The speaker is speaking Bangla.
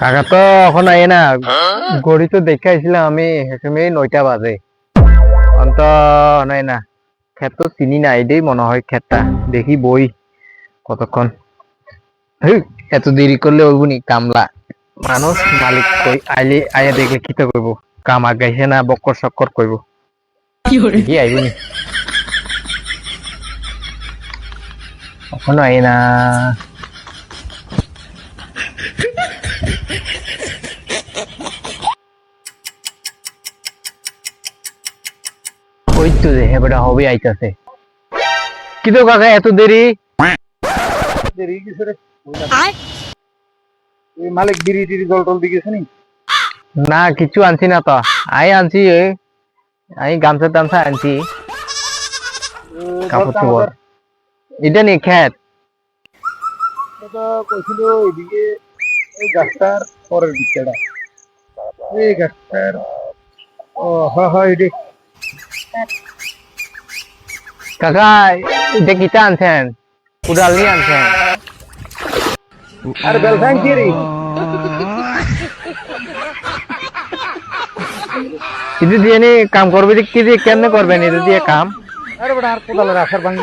কাকা তো এখন আই না ঘড়ি তো দেখে আইছিলাম আমি সেসময় নয়টা বাজে। অন্ত নাই না ক্ষেত তো চিনি নাই দেই মনে হয় ক্ষেতটা দেখি বই কতক্ষণ। এত দেরি করলে ওইগুনি কামলা। মানুষ মালিক কই আইলে আইয়া দেখলে কি তো করব কাম আগাইছে না বক্কর চক্কর করব দেখি আইবনি এখনও আই না। ওই তো দেখে বেটা হবে আইতাছে। কি তো কাকা এত দেরি? দেরি গেছে রে। মালিক বিড়ি টিড়ি জল টল দিয়েছে নি? না কিছু আনছি না তো। আই আনছি আমি গামছা টামছা আনছি। কাপড় চোপড়। এটা নি খেত। কইছিল এদিকে এই গাছটার পরের দিকটা। এই গাছটার ও হ্যাঁ হ্যাঁ এটি কাকা এটা আনছেন কুড়াল নিয়ে আনছেন। আর গার্লফ্রেন্ড কি রে? এটা দিয়ে নি কাম করবে কি দিয়ে কেমনে করবেন? এটা দিয়ে কাম। আরে বড় আর কোদালের আসার ভাঙি